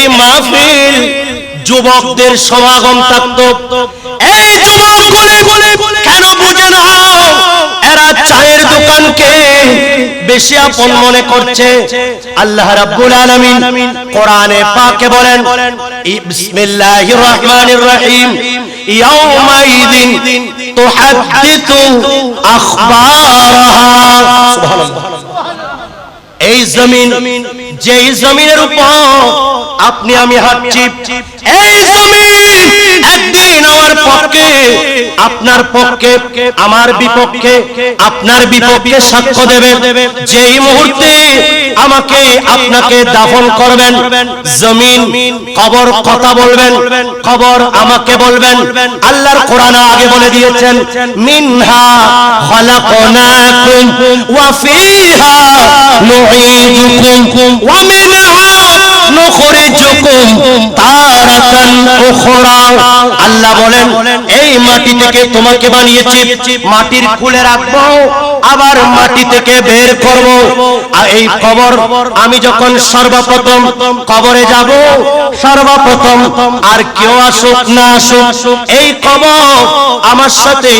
এই মাহফিল যুবকদের সমাগম থাকতো এই যুবকগুলি কেন বুঝে না? এরা চায়ের দোকানকে বেশি আপন মনে করছে। আল্লাহ রাব্বুল আলামিন কোরআনে পাকে বলেন বিসমিল্লাহির রহমানির রহিম, ইয়াউমাইদিন তুহাদ্দিতু আখবারাহা। সুবহানাল্লাহ। এই জমিন যেই জমিনের উপর আপনি আমি হাঁটছি এই জমিন আমার পক্ষে, আপনার পক্ষে, আমার বিপক্ষে, আপনার বিপক্ষে সাক্ষ্য দেবে যেই মুহূর্তে আমাকে আপনাকে দাফন করবেন, জমিন, কবর কথা বলবেন, কবর আমাকে বলবেন, আল্লাহর কোরআন আগে বলে দিয়েছেন, মিনহা খলাকনাকুম ওয়া ফিহা নুঈদুকুম ওয়া মিনহা নুখরিজুকুম তারাতান উখরা আল্লাহ বলেন, এই মাটি থেকে তোমাকে বানিয়েছি, মাটির খুলে রাখব, আবার মাটি থেকে বের করব। আর এই কবর আমি যখন সর্বপ্রথম কবরে যাব, সর্বপ্রথম আর কেউ আসুক না আসুক, এই কবর আমার সাথে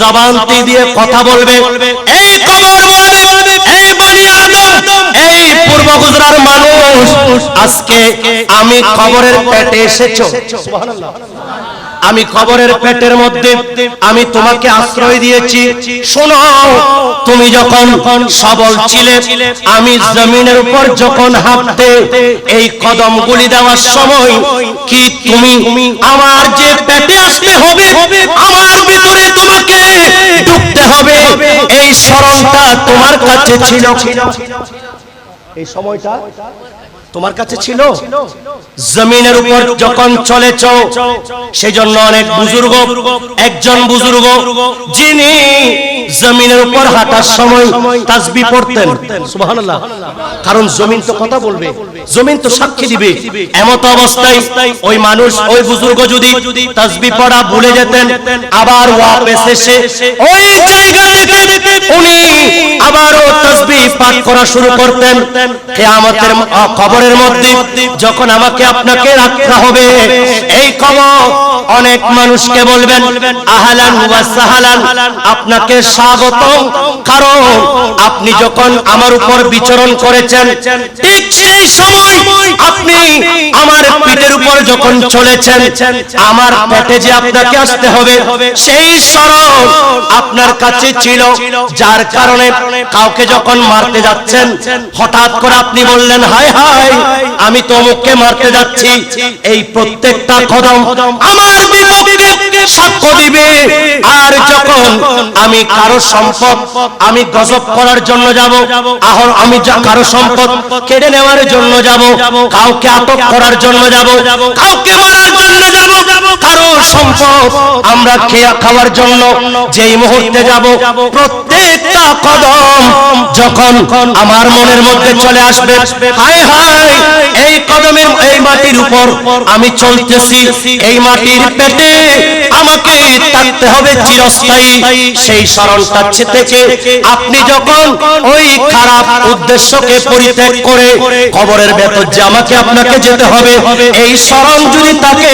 জবানতি দিয়ে কথা বলবে। এই কবর বলবে এই বনি আদম এই পূর্ব গুজরার মানুষ। আজকে আমি কবরের পেটে এসেছ। আমি কবরের পেটের মধ্যে আমি তোমাকে আশ্রয় দিয়েছি। শোনো, তুমি যখন সবল ছিলে, আমি জমিনের উপর যখন হাঁটতে এই কদমগুলি দেওয়ার সময় কি তুমি আমার যে পেটে আসতে হবে, আমার ভিতরে তোমাকে ঢুকতে হবে। এই স্মরণটা তোমার কাছে ছিল। এই সময়টা তোমার কাছে ছিল? জমিনের উপর যখন চলেছ সেই জন্য অনেক বুজুর্গ, একজন বুজুর্গ, যিনি জমিনের উপর হাঁটার সময় তাসবি পড়তেন। সুবহানাল্লাহ। কারণ জমিন তো কথা বলবে, জমিন তো সাক্ষী দিবে। এমত অবস্থায় ওই মানুষ, ওই বুজুর্গ যদি তাসবি পড়া ভুলে যেতেন, আবার ওয়াপস এসে ওই জায়গা থেকে উনি আবারও তাসবি পাঠ করা শুরু করতেন। কিয়ামতের কবরের মধ্যে যখন আমাকে আপনাকে রাখতে হবে। এই খবর অনেক মানুষকে বলবেন, আহালান ওয়া সাহালান, আপনাকে স্বাগত কারণ আপনি যখন আমার উপর বিচরণ করেছেন, ঠিক সেই সময় আপনি আমার পিঠের উপর যখন চলেছেন, আমার পেটে যে আপনাকে আসতে হবে, সেই স্মরণ আপনার কাছে ছিল, যার কারণে কাউকে যখন মারতে যাচ্ছেন, হঠাৎ করে আপনি বললেন, হায় হায়, আমি তো অমুককে মারতে যাচ্ছি। এই প্রত্যেকটা কদম আমার বিপক্ষে সাক্ষ্য দিবে। আর যখন আমি কারও সম্পদ আমি গজব করার জন্য যাব আহর আমি কারও সম্পদ কেড়ে নেওয়ার জন্য যাব কাউকে আটক করার জন্য যাব কাউকে মারার জন্য যাব। কারও সম্পদ আমরা খেয়া খাওয়ার জন্য যেই মুহূর্তে যাব প্রত্যেকটা কদম যখন আমার মনের মধ্যে চলে আসবে হায় হায় এই কদমের এই মাটির উপর আমি চলতেছি, এই মাটির পেটে আমাকে থাকতে হবে চিরস্থায়ী। সেই স্মরণটা থেকে আপনি যখন ওই খারাপ উদ্দেশ্যকে পরিত্যাগ করে কবরের ভেতর যে আমাকে আপনাকে যেতে হবে, এই স্মরণ যদি থাকে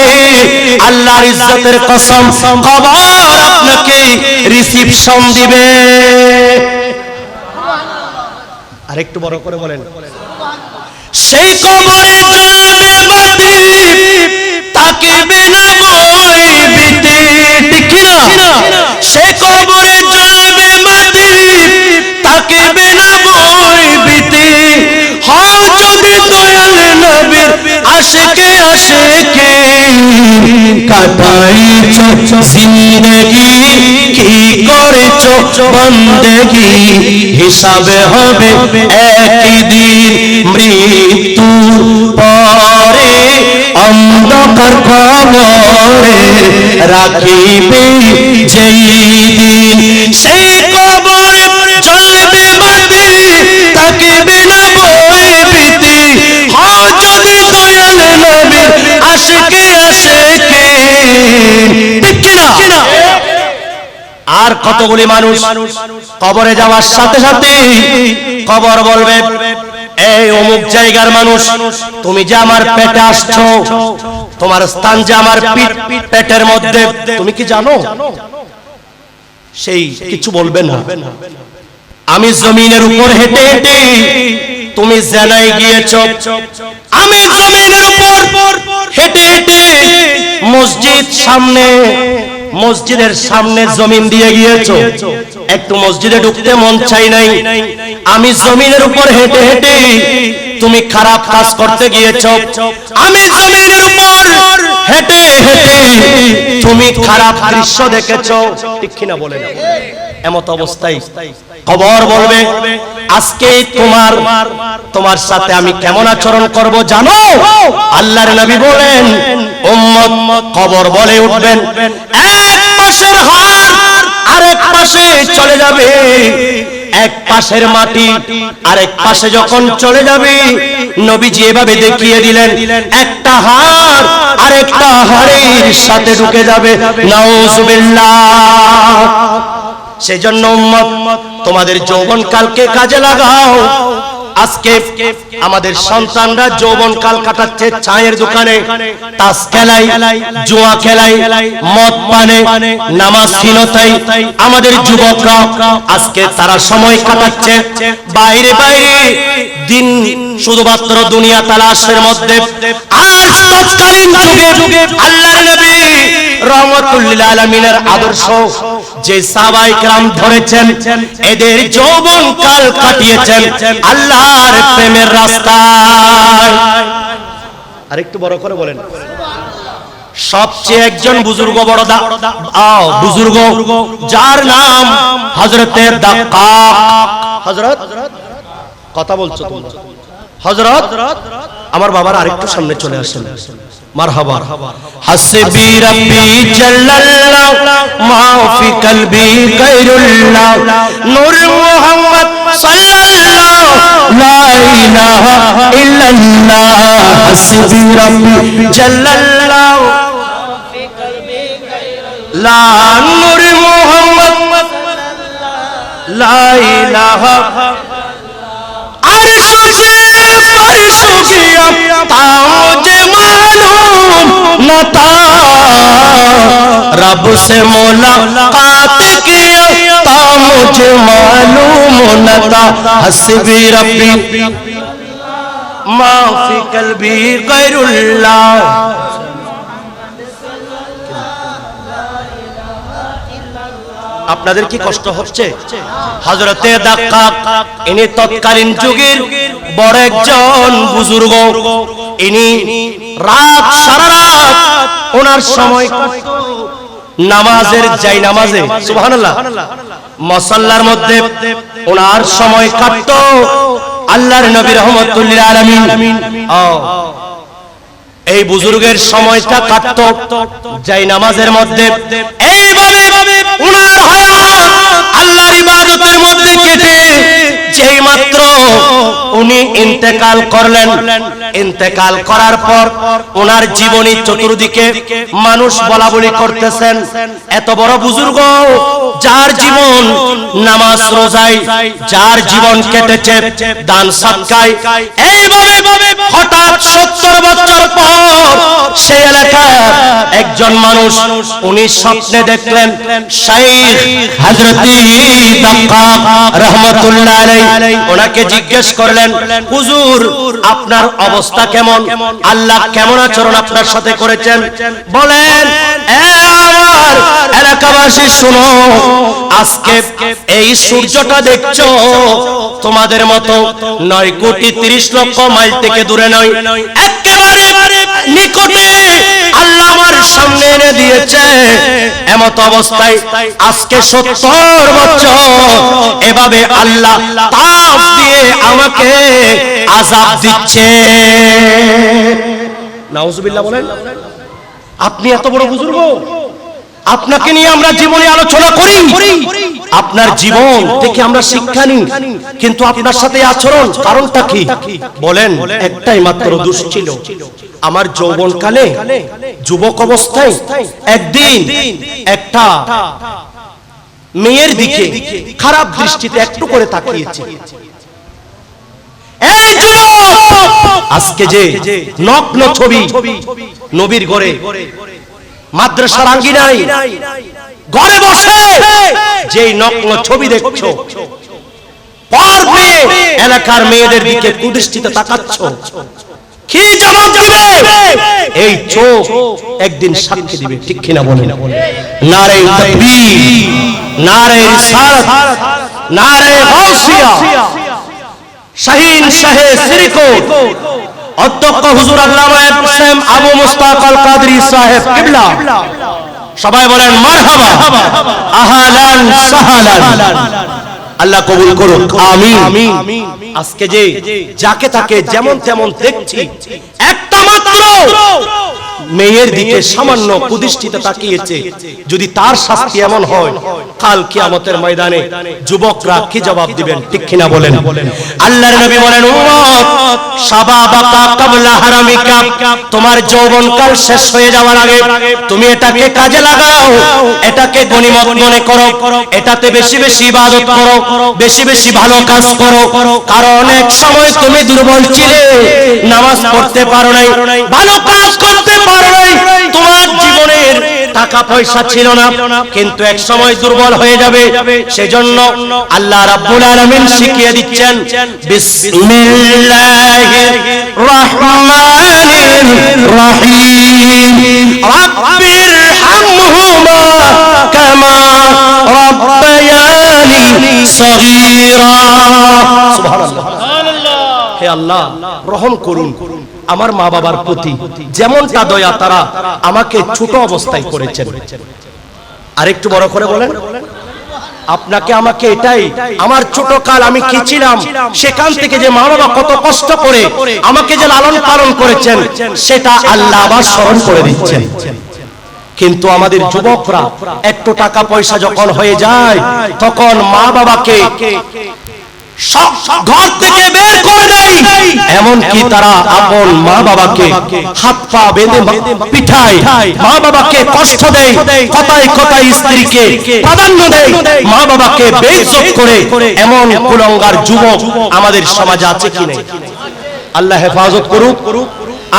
আল্লাহর ইজ্জতের কসম, কবর আপনাকে রিসিপশন দিবে। আরেকটু বড় করে বলেন। সেই কবরে যাবে মাটি, তাকে বিনা বই বিতে ঠিক না সেই কবরে যাবে মাটি, তাকে বিনা বই বিতে হয় যদি দয়াল নবীর আশিকে আশিকে কাটাইছ জিন্দগি বন্দেগি হিসাবে হবে একদিন মৃত্যু পরে অন্ধকার কবরে রাখিবে যেই দিন সেই কবরে চলবে মাটি তাকে বিনা বই বিতি যদি দয়াল নবীর আশিকে আশিকে ঠিক কিনা আর কতগুলি মানুষ কবরে যাওয়ার সাথে সাথে কবর বলবে এই অমুক জায়গার মানুষ তুমি যে আমার পেটে আসছো তোমার স্থান যে আমার পেটের মধ্যে তুমি কি জানো? সেই কিছু বলবে না। আমি জমিনের উপর হেঁটে হেঁটে তুমি জেনায় গিয়েছ। আমি জমিনের উপর হেঁটে হেঁটে মসজিদ সামনে মসজিদের সামনে জমিন দিয়ে গিয়েছো। একটু মসজিদে ঢুকতে মন চাই নাই। আমি জমিনের উপর হেঁটে হেঁটে তুমি খারাপ কাজ করতে গিয়েছ। আমি জমিনের উপর হেঁটে হেঁটে তুমি খারাপ দৃশ্য দেখেছ। ঠিক কিনা বলে না এমত অবস্থায়। খবর বলবে আজকে তোমার তোমার সাথে আমি কেমন আচরণ করব জানো? আল্লাহর নবী বলেন উম্মত খবর বলে উঠবেন এক পাশের হার আরেক পাশে চলে যাবে। এক পাশের মাটি আরেক পাশে যখন চলে যাবে নবীজি এভাবে দেখিয়ে দিলেন একটা হার আরেকটা হাড়ের সাথে ঢুকে যাবে। নাউজুবিল্লাহ। সেজন্য উম্মত, তোমাদের যৌবন কালকে কাজে লাগাও। আজকে আমাদের সন্তানরা যৌবন কাল কাটাচ্ছে চায়ের দোকানে, তাস খেলাই জুয়া খেলাই মদ পানে নামাজ হীনতাই আমাদের যুবকরা আজকে তারা সময় কাটাচ্ছে বাইরে বাইরে। দিন শুধুমাত্র দুনিয়া তালাশের মধ্যে। আর তৎকালীন যুগে আল্লাহর নবী রহমতুল্লিল আলমিনের আদর্শ যে সাহাবাই کرام ধরেছেন এদের যৌবন কাল কাটিয়েছেন আল্লাহর প্রেমের রাস্তায় আরেকটু বড় করে বলেন সবচেয়ে একজন বুজুর্গ বড় দা আও বুজুর্গ যার নাম হযরতে দাক্কা হযরত কথা বলছো তোমরা হযরত আমার বাবার আরেকটু সামনে চলে আসেন مرحبا حسبی ربی جل اللہ ما فی قلبی غیر اللہ نور محمد صلی اللہ لا الہ الا اللہ حسبی ربی جل اللہ لا نور محمد لا الہ عرش تاج معلوم نہ رب سے ملاقات کی عطا مجھے معلوم نہ تھا حسبی ربی ما فی قلبی غیر اللہ۔ আপনাদের কি কষ্ট হচ্ছে? হজরতে ইনি তৎকালীন যুগের বড় একজন বুজুর্গ। ইনি রাত, সারা রাত ওনার সময় নামাজের যাই নামাজে, সুবহানাল্লাহ, মসাল্লার মধ্যে ওনার সময় কাটতো। আল্লাহর নবী রহমতুল্লাহ আলামিন। এই বুজুর্গের সময়টা কাটতো। যাই নামাজের মধ্যে উনার হায়াত আল্লাহর ইবাদতের মধ্যে কেটে যেই মাত্র উনি ইন্তেকাল করলেন। ইন্তেকাল করার পর ওনার জীবনী চতুর্দিকে মানুষ বলা বলি করতেছেন, এত বড় বুজুর্গ, যার জীবন নামাজ যার জীবন কেটেছে দান এইভাবে হঠাৎ সত্তর বছর পর সেই একজন মানুষ উনি স্বপ্নে দেখলেন, শাইখ হযরতি দাক্কাক ওনাকে জিজ্ঞেস করলেন, হুজুর, আপনার অবস্থা কেমন? আল্লাহ কেমন আচরণ আপনার সাথে করেছেন? বলেন এলাকাবাসী, শুনো, আজকে এই সূর্যটা দেখছ? তোমাদের মতো নয় কোটি তিরিশ লক্ষ মাইল থেকে দূরে নয়, একেবারে নিকটে আল্লাহ আমার সামনে এনে দিয়েছে। এমত অবস্থায় আজকে সত্তর বছর এভাবে আল্লাহ তাপ দিয়ে আমাকে আজাদ দিচ্ছে। নাউজুবিল্লাহ বলেন, আপনি এত বড় বুজুর্গ? আপনাকে নিয়ে আমরা জীবনে আলোচনা করি। আপনার জীবন থেকে আমরা শিক্ষা নিই। কিন্তু আপনার সাথে আচরণ কারণটা কি? বলেন, একটাই মাত্র দোষ ছিল। আমার যৌবন কালে যুবক অবস্থায় একদিন একটা মেয়ের দিকে খারাপ দৃষ্টিতে একটু করে তাকিয়েছি। আজকে যে নগ্ন ছবি নবীর ঘরে মাদ্রাসার আঙ্গিনায় ঘরে বসে যেই নগ্ন ছবি দেখছ এলাকার মেয়েদের দিকে কুদৃষ্টিতে তাকাচ্ছ। কি জবাব দিবে? এই চোখ একদিন সাক্ষী দিবে, ঠিক কিনা বলে নারে তাকবীর নারে রিসালাত নারে গাউসিয়া, শাহিন শাহে সিরিকোট হুজুর মুস্তাক সাহেব সবাই বলেন আল্লাহ কবুল করুন আমিন। আজকে যে যাকে তাকে যেমন তেমন দেখছি, একটা মাত্র। মেয়ের দিকে সামান্য কুদৃষ্টিতে তাকিয়েছে। যদি তার শাস্তি এমন হয় কাল কিয়ামতের ময়দানে যুবকরা কি জবাব দিবেন? ঠিক কিনা বলেন। আল্লাহর নবী বলেন উম্মত শাবাবাকা ক্বাবলা হারামিকা তোমার যৌবনকাল শেষ হয়ে যাওয়ার আগে তুমি এটাকে কাজে লাগাও এটাকে গনিমত মনে করো এটাতে বেশি বেশি ইবাদত করো বেশি বেশি ভালো কাজ করো কারণ এক সময় তুমি দুর্বল ছিলে নামাজ পড়তে পারো নাই ভালো কাজ করতে পারো নাই তোমার জীবনের টাকা পয়সা ছিল না, কিন্তু এক সময় দুর্বল হয়ে যাবে। সেজন্য আল্লাহ রাব্বুল আলামিন শিখিয়ে দিচ্ছেন বিসমিল্লাহির রহমানির রহিম। রাব্বির হামহুমা কামা রাব্বায়ানি সগীরা। সুবহানাল্লাহ। হে আল্লাহ, রহম করুন। আমার মা বাবার প্রতি যেমনটা দয়া তারা আমাকে ছোট অবস্থায় করেছেন। আরেকটু বড় করে বলেন, আপনাকে আমাকে এটাই, আমার ছোট কাল আমি কি ছিলাম, সেখান থেকে যে মা বাবা কত কষ্ট করে আমাকে যে লালন পালন করেছেন, সেটা আল্লাহ আবার স্মরণ করে দিচ্ছেন। কিন্তু আমাদের যুবকরা, একটু টাকা পয়সা যখন হয়ে যায়, তখন মা বাবাকে ঘর থেকে বের করে দেয়। এমন তারা আপন মা বাবাকে হাত পা বেঁধে পিঠায় মা বাবাকে কষ্ট দেয় কথায় কথায় স্ত্রীকে প্রাধান্য দেয় মা বাবাকে বেইজ্জত করে এমন কুলঙ্গার যুবক আমাদের সমাজ আছে কি নেই? আল্লাহ হেফাজত করুক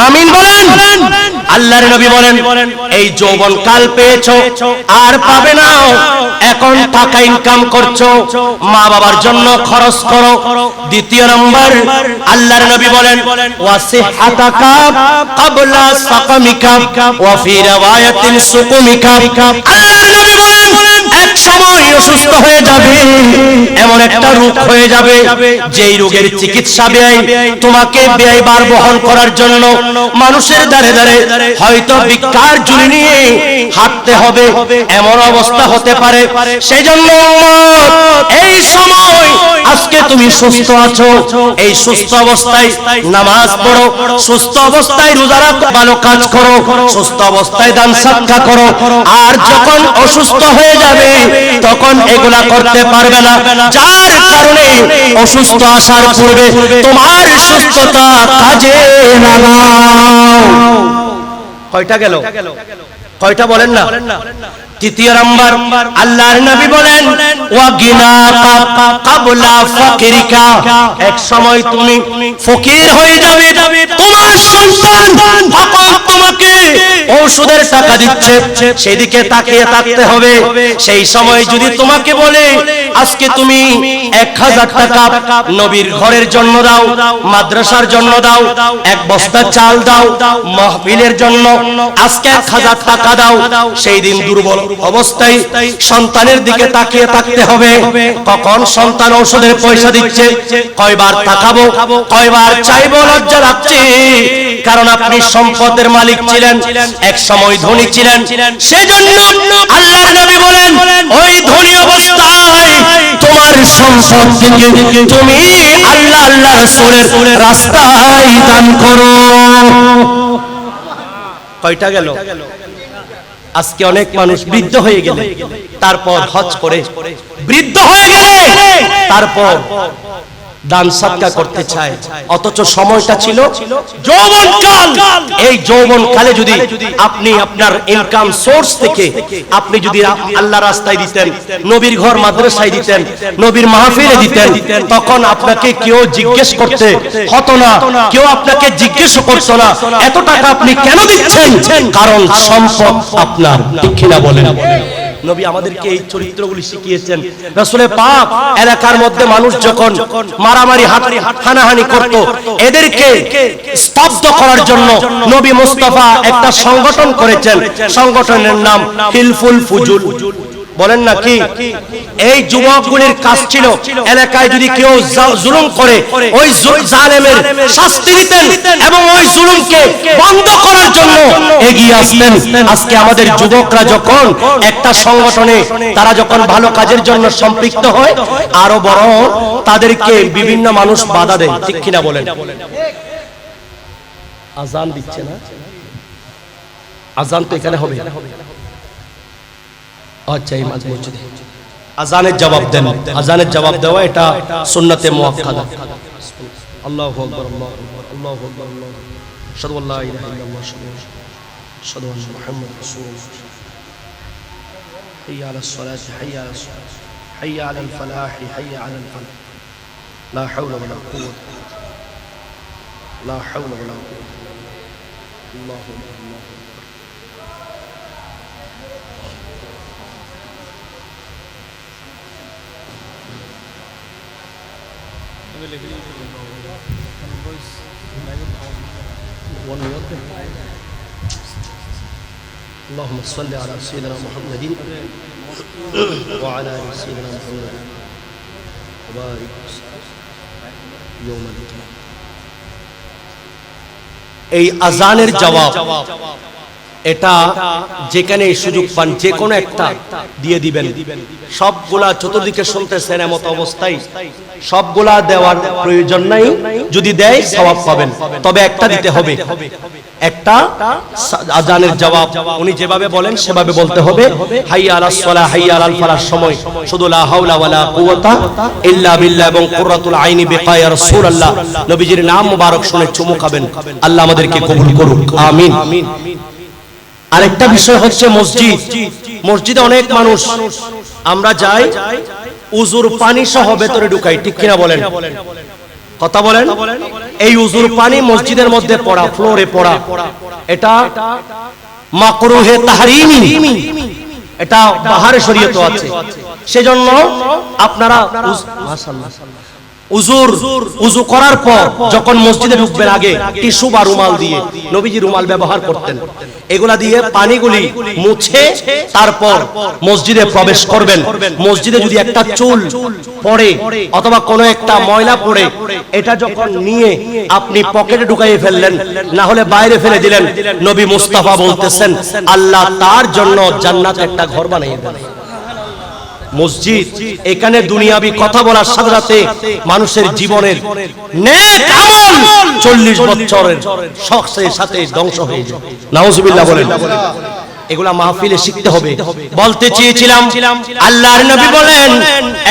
আমিন বলেন। আল্লাহর নবী বলেন এই যৌবন কাল পেয়েছ আর পাবে না। এখন টাকা ইনকাম করছ মা বাবার জন্য খরচ করো। দ্বিতীয় নম্বর আল্লাহর নবী বলেন ওয়াসিহাতাকা ক্বাবলা সাকামিকা ওয়া ফি রাওয়ায়াতিন সুকুমিকা। আল্লাহর নবী এক সময় অসুস্থ হয়ে যাবে এমন একটা রোগ হয়ে যাবে যেই রোগের চিকিৎসা ব্যয় তোমাকে ব্যয় বার বহন করার জন্য মানুষের দ্বারে দ্বারে হয়তো বিকার জুড়ি নিয়ে হাঁটতে হবে এমন অবস্থা হতে পারে। সেই জন্য এই সময় তুমি সুস্থ আছো এই সুস্থ অবস্থায় নামাজ পড়ো সুস্থ অবস্থায় রোজা রাখো ভালো কাজ করো সুস্থ অবস্থায় দান সাক্ষা করো আর যখন অসুস্থ হয়ে যাবে তখন এগুলা করতে পারবে না যার কারণে অসুস্থ আসার পূর্বে তোমার সুস্থতা কাজে লাগাও কয়টা গেল কয়টা বলেন না তৃতীয় নাম্বার, আল্লাহর নবী বলেন কাবলা ফাকিরিকা। এক সময় তুমি ফকির হয়ে যাবে, তোমার সন্তান তখন তোমাকে ঔষধের টাকা দিচ্ছে, সেদিকে তাকিয়ে থাকতে হবে। সেই সময় যদি তোমাকে বলে, আজকে তুমি এক হাজার টাকা নবীর ঘরের জন্য দাও, মাদ্রাসার জন্য দাও, এক বস্তা চাল দাও, মাহফিলের জন্য, আজকে এক হাজার টাকা দাও, সেই দিন দুর্বল অবস্থায় সন্তানের দিকে তাকিয়ে থাকতে হবে। কখন সন্তান ঔষধের পয়সা দিচ্ছে? কয়বার তাকাবো? কয়বার চাইব? লজ্জা লাগছে। কারণ আপনি সম্পদের মালিক ছিলেন। এক সময় ধনী ছিলেন। সেজন্য আল্লাহর নবী বলেন ওই ধনী অবস্থায় তোমার সম্পদ থেকে তুমি আল্লাহ আল্লাহ রাসূলের রাস্তায় দান করো। কয়টা গেল? আজকে অনেক মানুষ বৃদ্ধ হয়ে গেলে। তারপর হজ করে বৃদ্ধ হয়ে গেলে। তারপর দান সাদকা করতে চায়। অথচ সময়টা ছিল যৌবনকাল এই যৌবনকালে যদি আপনি আপনার ইনকাম সোর্স থেকে আপনি যদি আল্লাহ রাস্তায় দিতেন নবীর ঘর মাদ্রাসায় দিতেন নবীর মাহফিলে দিতেন তখন আপনাকে কেউ জিজ্ঞেস করতে হতো না। কেউ আপনাকে জিজ্ঞেস করতো না এত টাকা আপনি কেন দিচ্ছেন? কারণ সম্পদ আপনার। ঠিক কিনা বলেন? নবী আমাদেরকে এই চরিত্রগুলি শিখিয়েছেন। রসুলে পাক এলাকার মধ্যে মানুষ যখন মারামারি হানাহানি করত, এদেরকে স্তব্ধ করার জন্য নবী মুস্তাফা একটা সংগঠন করেছেন। সংগঠনের নাম হিলফুল ফুজুল। বলেন না কি? এই যুবকগুলির কাজ ছিল এলাকায় যদি কেউ জুলুম করে, ওই জালেমের শাস্তি দিতেন এবং ওই জুলুমকে বন্ধ করার জন্য এগিয়ে আসতেন। আজকে আমাদের যুবকরা যখন একটা সংগঠনে তারা যখন ভালো কাজের জন্য সম্পৃক্ত হয়, আরও বড় তাদেরকে বিভিন্ন মানুষ বাধা দেয়। ঠিক কিনা বলেন? আজান দিচ্ছে না? আজান তো এখানে হবে। আচ্ছা এই মাঝ মসজিদে আজানের জবাব দেন আজানের জবাব দেওয়া এটা সুন্নতে মুআক্কাদা আল্লাহু আকবার আল্লাহু আকবার আল্লাহু আকবার আল্লাহু আকবার আশহাদু আল্লা ইলাহা ইল্লাল্লাহ আশহাদু আন্না মুহাম্মাদার রাসূলুল্লাহ حي على الصلاة حي على الصلاة حي على الفلاح حي على الفلاح لا حول ولا قوة لا حول ولا قوة الله ونوضح اللهم صل على سيدنا محمد وعلى ال سيدنا محمد وبارك وسلم يوم القيامه এই আজানের জবাব এটা যেখানে সুযোগ পান যে কোনো একটা দিয়ে দিবেন। সবগুলা চতুর্দিকে শুনতেছেন এমত অবস্থায়। সবগুলা দেওয়ার প্রয়োজন নাই। যদি দেয় সবাব পাবেন। তবে একটা দিতে হবে। একটা আজানের জবাব। উনি যেভাবে বলেন, সেভাবে বলতে হবে। হাইয়া আলাস সালাহ, হাইয়া আলাল ফালার সময়। শুধু লা হাওলা ওয়ালা কুওয়াতা ইল্লা বিল্লাহ এবং কুররাতুল আইনি বিকায়া রাসূলুল্লাহ। নবীজির নাম মুবারক শুনে চুমু খাবেন। আল্লাহ আমাদেরকে কবুল করুক। আমিন। আরেকটা বিষয় হচ্ছে মসজিদ। মসজিদে অনেক মানুষ। আমরা যাই, উজুর পানি সহ ভেতরে ঢুকাই। ঠিক কিনা বলেন? কথা বলেন? এই উজুর পানি মসজিদের মধ্যে পড়া, ফ্লোরে পড়া। এটা মাকরুহে তাহরিমি। এটা বাহারে শরীয়ত আছে। সেজন্য আপনারা মাশাআল্লাহ। মসজিদে তারপর মসজিদে প্রবেশ করবেন। মসজিদে যদি একটা চুল পড়ে অথবা কোনো একটা ময়লা পড়ে, এটা যখন নিয়ে আপনি পকেটে ঢুকাইয়ে ফেললেন, না হলে বাইরে ফেলে দিলেন, নবী মুস্তাফা বলতেছেন, আল্লাহ তার জন্য জান্নাত একটা ঘর বানিয়ে মসজিদ, এখানে দুনিয়াবি কথা বলার সাথে সাথে মানুষের জীবনের চল্লিশ বছরের শখের সাথে ধ্বংস হয়ে যায়। নাউজুবিল্লাহ বলেন। এগুলা মাহফিলে শিখতে হবে। বলতে চেয়েছিলাম আল্লাহর নবী বলেন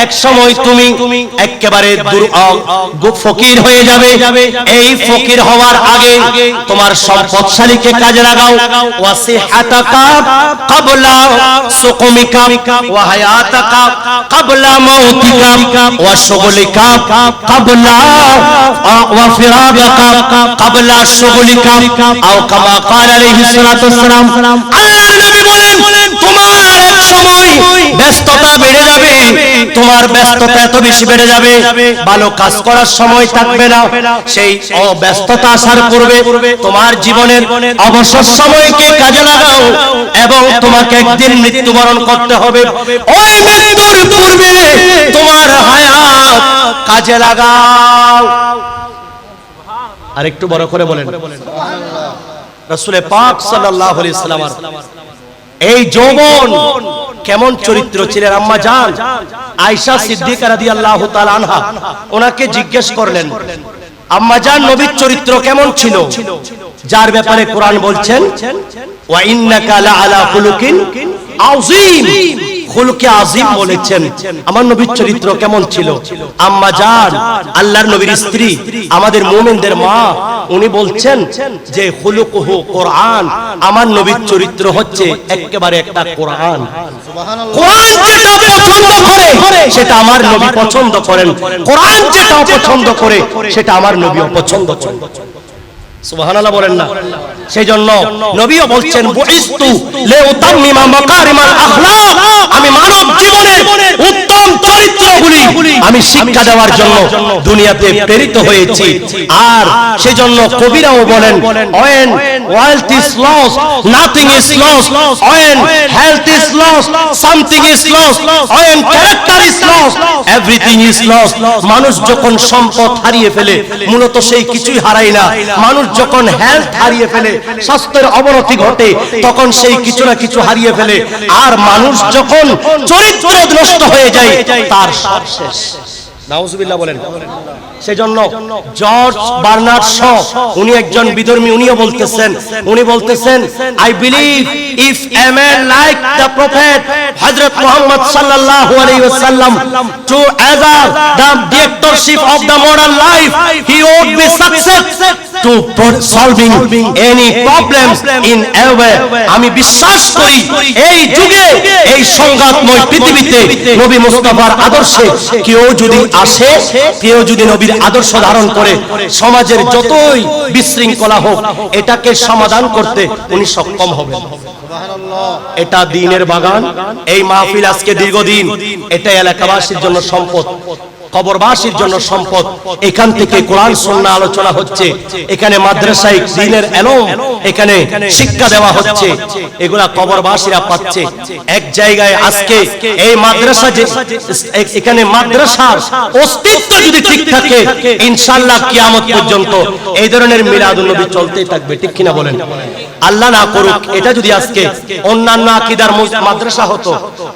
এক সময় তুমি একেবারে ফকির হয়ে যাবে। এই ফকির হওয়ার আগে তোমার সম্পদশালীকে কাজে লাগাও। ওয়াসিহাতাকা ক্বাবলা সুকুমিকা ওয়া হায়াতাকা ক্বাবলা মাউতিকা ওয়া শুগলিকা ক্বাবলা ওয়া ফিরাকাকা ক্বাবলা শুগলিকা আও কামা ক্বালা আলাইহিস সালাতু ওয়াসসালাম আল্লাহর নবী বলেন তোমার এক সময় ব্যস্ততা বেড়ে যাবে তোমার ব্যস্ততা এত বেশি বেড়ে যাবে ভালো কাজ করার সময় থাকবে না সেই ব্যস্ততা আসার পূর্বে তোমার জীবনের অবসর সময়কে কাজে লাগাও এবং তোমাকে একদিন মৃত্যুবরণ করতে হবে। ওই মৃত্যুর পূর্বে তোমার হায়াত কাজে লাগাও। আর একটু বড় করে বলেন। রসুলে পাক সাল্লাল্লাহু আলাইহি সাল্লাম এই যৌবন কেমন চরিত্র ছিলেন আম্মা জান? আয়সা সিদ্দিকা রাদিয়াল্লাহু তাআলা আনহা। ওনাকে জিজ্ঞেস করলেন আম্মা জান নবীর চরিত্র কেমন ছিল? যার ব্যাপারে কোরআন বলছেন ওয়া ইন্নাকা খুলুকিন আযীম। খুলকে আজিম বলেছেন। আমার নবীর চরিত্র কেমন ছিল? আম্মা জান আল্লাহর নবীর স্ত্রী আমাদের মুমিনদের মা উনি বলছেন যে খুলুকুহু কোরআন। আমার নবীর চরিত্র হচ্ছে একেবারে একটা কোরআন। কোরআন যেটা পছন্দ করে সেটা আমার নবী পছন্দ করেন। কোরআন যেটা অপছন্দ করে সেটা আমার নবী অপছন্দ করেন। সুবহানাল্লাহ বলেন না। সেই জন্য নবীও বলছেন বুইস্তু লিউতাম্মিমা মাকারিমাল আখলাক। আমি মানব জীবনের উত্তম চরিত্রগুলি আমি শিক্ষা দেওয়ার জন্য দুনিয়াতে প্রেরিত হয়েছি। আর সেই কবিরাও বলেন when wealth is lost nothing is lost when health is lost something is lost when character is lost everything is lost মানুষ যখন সম্পদ হারিয়ে ফেলে মূলত সেই কিছুই হারায় না। মানুষ যখন হেলথ হারিয়ে ফেলে স্বাস্থ্যের অবনতি ঘটে তখন সেই কিছু না কিছু হারিয়ে ফেলে। আর মানুষ যখন চরিত্র নষ্ট হয়ে যায় তার সব শেষ। নাউজুবিল্লাহ বলেন। সেজন্য জর্জ বার্নার্ড শ উনি একজন বিধর্মী উনিও বলতেছেন উনি বলতেছেন I believe if a man like the prophet Hazrat Muhammad সাল্লাল্লাহু আলাইহি ওয়াসাল্লাম to the of the modern life he would be success to solving any problems in a way আমি বিশ্বাস করি, এই যুগে, এই সংঘাতময় পৃথিবীতে নবী মুস্তাফার আদর্শে কেউ যদি আসে, কেউ যদি নবীর আদর্শ ধারণ করে, সমাজের যতই বিশৃঙ্খলা হোক, এটাকে সমাধান করতে উনি সক্ষম হবেন। এটা দিনের বাগান, এই মাহফিল আজকে দীর্ঘদিন এটা এলাকাবাসীর জন্য সম্পদ। কবরবাসীর জন্য সম্পদ। এখান থেকে কোরআন সন্না আলোচনা হচ্ছে। এখানে মাদ্রাসায় দিনের এলম এখানে শিক্ষা দেওয়া হচ্ছে। এগুলা কবরবাসীরা পাচ্ছে। এক জায়গায় আজকে এই মাদ্রাসা যে এখানে মাদ্রাসার অস্তিত্ব যদি ঠিক থাকে ইনশাআল্লাহ কিয়ামত পর্যন্ত এই ধরনের মিলাদুন নবী চলতেই থাকবে। ঠিক কিনা বলেন? আল্লাহ না করুক এটা যদি আজকে অন্যান্য আকিদার মাদ্রাসা হতো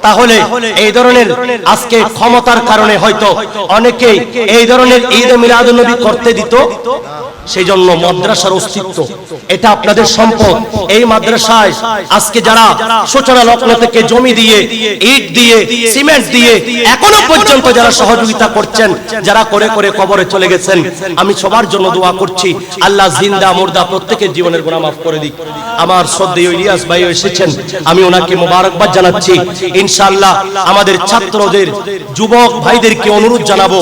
তাহলে এই ধরনের আজকে ক্ষমতার কারণে হয়তো অনেকেই এই ধরনের ঈদ মিলাদ করতে দিত। সেই জন্য মাদ্রাসার অস্তিত্ব, এটা আপনাদের সম্পদ। এই মাদ্রাসায় আজকে যারা সূচনা লগ্ন থেকে জমি দিয়ে, ইট দিয়ে, সিমেন্ট দিয়ে, এখনও পর্যন্ত যারা সহযোগিতা করছেন, যারা করে করে কবরে চলে গেছেন, আমি সবার জন্য দোয়া করছি, আল্লাহ জিন্দা মুর্দা প্রত্যেকের জীবনের গুনাহ মাফ করে দিক। আমার শ্রদ্ধেয় ইলিয়াস ভাই এসেছেন, আমি ওনাকে মোবারকবাদ জানাচ্ছি। ইনশাআল্লাহ আমাদের ছাত্রদের, যুবক ভাইদেরকে অনুরোধ জানাব,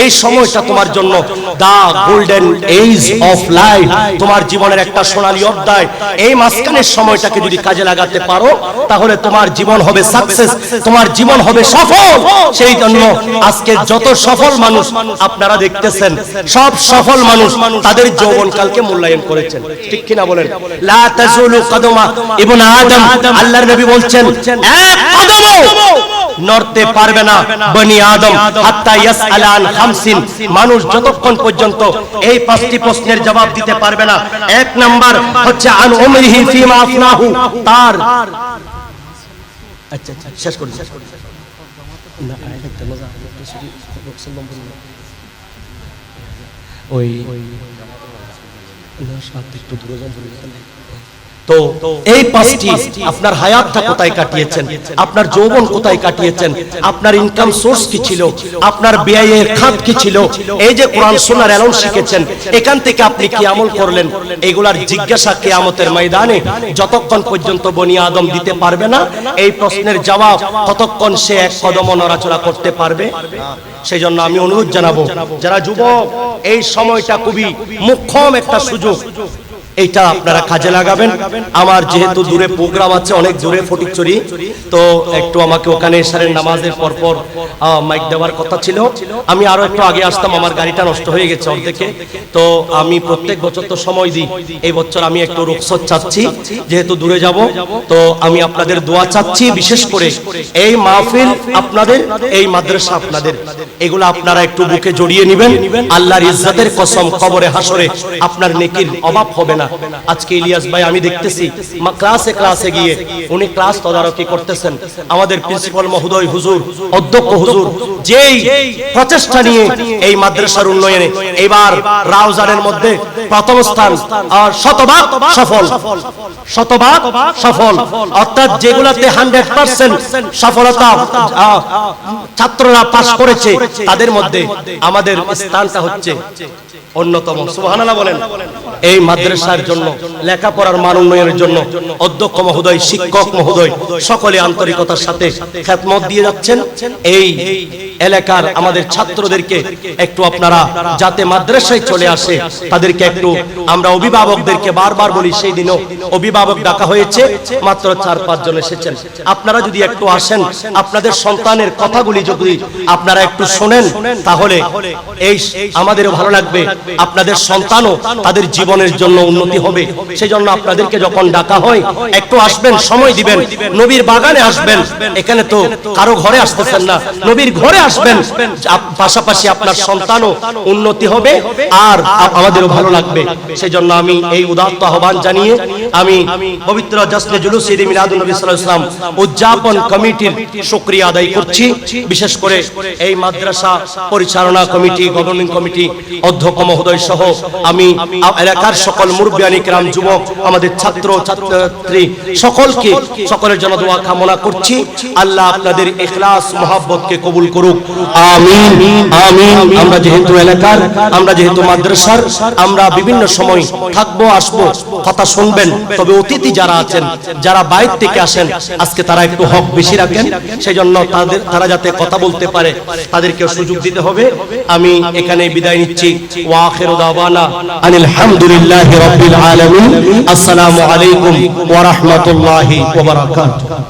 এই সময়টা তোমার জন্য the golden age of life তোমার জীবনের একটা সোনালী অধ্যায়। এই মাঝখানের সময়টাকে যদি কাজে লাগাতে পারো, তাহলে তোমার জীবন হবে সাকসেস তোমার জীবন হবে সফল। সেই জন্য আজকে যত সফল মানুষ আপনারা দেখতেছেন, সব সফল মানুষ তাদের যৌবনকালকে মূল্যায়ন করেছেন। ঠিক কিনা বলেন? লা তাজুলু কদমা ইবনে আদম, আল্লাহর নবী বলছেন, এক কদমও নড়তে পারবে না বনি আদম হাত্তা ইয়াসআলান খামসিন মানুষ যতক্ষণ পর্যন্ত এই পাঁচটি প্রশ্নের জবাব দিতে পারবে না এক নাম্বার হচ্ছে আন উমরিহি ফিমা আফনাহু তার আচ্ছা আচ্ছা শেষ করুন শেষ করুন না আরেকটা মজা ওই না সাত একটু দূরে যান তো এই পাঁচটি আপনার হায়াতটা কোথায় কাটিয়েছেন? আপনার যৌবন কোথায় কাটিয়েছেন? আপনার ইনকাম সোর্স কি ছিল? আপনার ব্যয়ের খাত কি ছিল? এই যে কোরআন সোনার এলন শিখেছেন এখান থেকে আপনি কি আমল করলেন? এগুলার জিজ্ঞাসা কিয়ামতের ময়দানে যতক্ষণ পর্যন্ত বনি আদম দিতে পারবে না এই প্রশ্নের জবাব ততক্ষণ সে এক কদম নড়াচড়া করতে পারবে। সেই জন্য আমি অনুরোধ জানাব যারা যুবক এই সময়টা খুবই মুখ্যম একটা সুযোগ। এইটা আপনারা কাজে লাগাবেন। আমার যেহেতু দূরে প্রোগ্রাম আছে অনেক দূরে ফটিকচুরি তো একটু আমাকে ওখানে এসারের নামাজের পর পর মাইক দেওয়ার কথা ছিল। আমি আরও একটু আগে আসতাম আমার গাড়িটা নষ্ট হয়ে গেছে অর্ধেকে। তো আমি প্রত্যেক বছর তো সময় দিই। এই বছর আমি একটু রুখসত চাচ্ছি যেহেতু দূরে যাব তো আমি আপনাদের দোয়া চাচ্ছি বিশেষ করে এই মাহফিল আপনাদের এই মাদ্রাসা আপনাদের। এগুলো আপনারা একটু বুকে জড়িয়ে নেবেন। আল্লাহর ইজ্জতের কসম কবরে হাসরে আপনার নেকির অভাব হবে না না। আজকে ইলিয়াস ভাই, আমি দেখতেছি ক্লাসে ক্লাসে গিয়ে উনি ক্লাস তদারকি করতেছেন। আমাদের প্রিন্সিপাল মহোদয় হুজুর, অধ্যক্ষ হুজুর, যেই প্রচেষ্টা নিয়ে এই মাদ্রাসার উন্নয়নে এবার রাউজানের মধ্যে প্রথম স্থান আর শতভাগ সফল। শতভাগ সফল। অর্থাৎ যেগুলাতে হান্ড্রেড পার্সেন্ট সফলতা ছাত্ররা পাশ করেছে, তাদের মধ্যে আমাদের স্থানটা হচ্ছে অন্যতম। সুবহানাল্লাহ বলেন। এই মাদ্রাসার জন্য, লেখাপড়ার মান উন্নয়নের জন্য, অধ্যক্ষ মহোদয়, শিক্ষক মহোদয়, সকলে আন্তরিকতার সাথে খ্যাতমত দিয়ে যাচ্ছেন। এই এলাকার আমাদের ছাত্রদেরকে একটু আপনারা যাতে মাদ্রাসায় চলে আসে, তাদেরকে একটু আমরা অভিভাবকদেরকে বারবার বলি সেই দিনও অভিভাবক ডাকা হয়েছে, মাত্র চার পাঁচ জন এসেছেন। আপনারা যদি একটু আসেন, আপনাদের সন্তানের কথাগুলি যদি আপনারা একটু শোনেন, তাহলে এই আমাদেরও ভালো লাগবে। আপনাদের সন্তানও তাদের জীবনের জন্য উন্নতি হবে। সেই জন্য আপনাদেরকে যখন ডাকা হয়, একটু আসবেন, সময় দিবেন। নবীর বাগানে আসবেন। এখানে তো কারও ঘরে আসতেছেন না। নবীর ঘরে আসবেন। পাশাপাশি আপনার সন্তানও উন্নতি হবে। আর আমাদেরও ভালো লাগবে। সেজন্য আমি এই উদাত্ত আহ্বান জানিয়ে আমি পবিত্র জশ্নে জুলুস ঈদ মিলাদুন নবী সাল্লাল্লাহু আলাইহি ওয়াসাল্লাম উদযাপন কমিটির শুকরিয়া আদায় করছি। বিশেষ করে এই মাদ্রাসা পরিচালনা কমিটি, গভর্নিং কমিটি, অধ্যক্ষ মহোদয় সহ আমি এলাকার সকল মুরব্বিয়ানি কেরাম যুবক, আমাদের ছাত্র ছাত্রী সকলকে সকলের জন্য দোয়া কামনা করছি। আল্লাহ আপনাদের ইখলাস, মোহাব্বতকে কবুল করুক। আমিন আমিন। আমরা যেহেতু এলাকার, আমরা যেহেতু মাদ্রাসার, আমরা বিভিন্ন সময় থাকব, আসব, কথা শুনবেন। তবে অতিথি যারা আছেন, যারা বাইর থেকে আসেন, আজকে তারা একটু হক বেশি রাখেন। সেই জন্য তাদের, তারা যাতে কথা বলতে পারে তাদেরকে সুযোগ দিতে হবে। আমি এখানে বিদায় নিচ্ছি। আসসালামু আলাইকুম ওয়া রাহমাতুল্লাহি ওয়া বারাকাতুহু।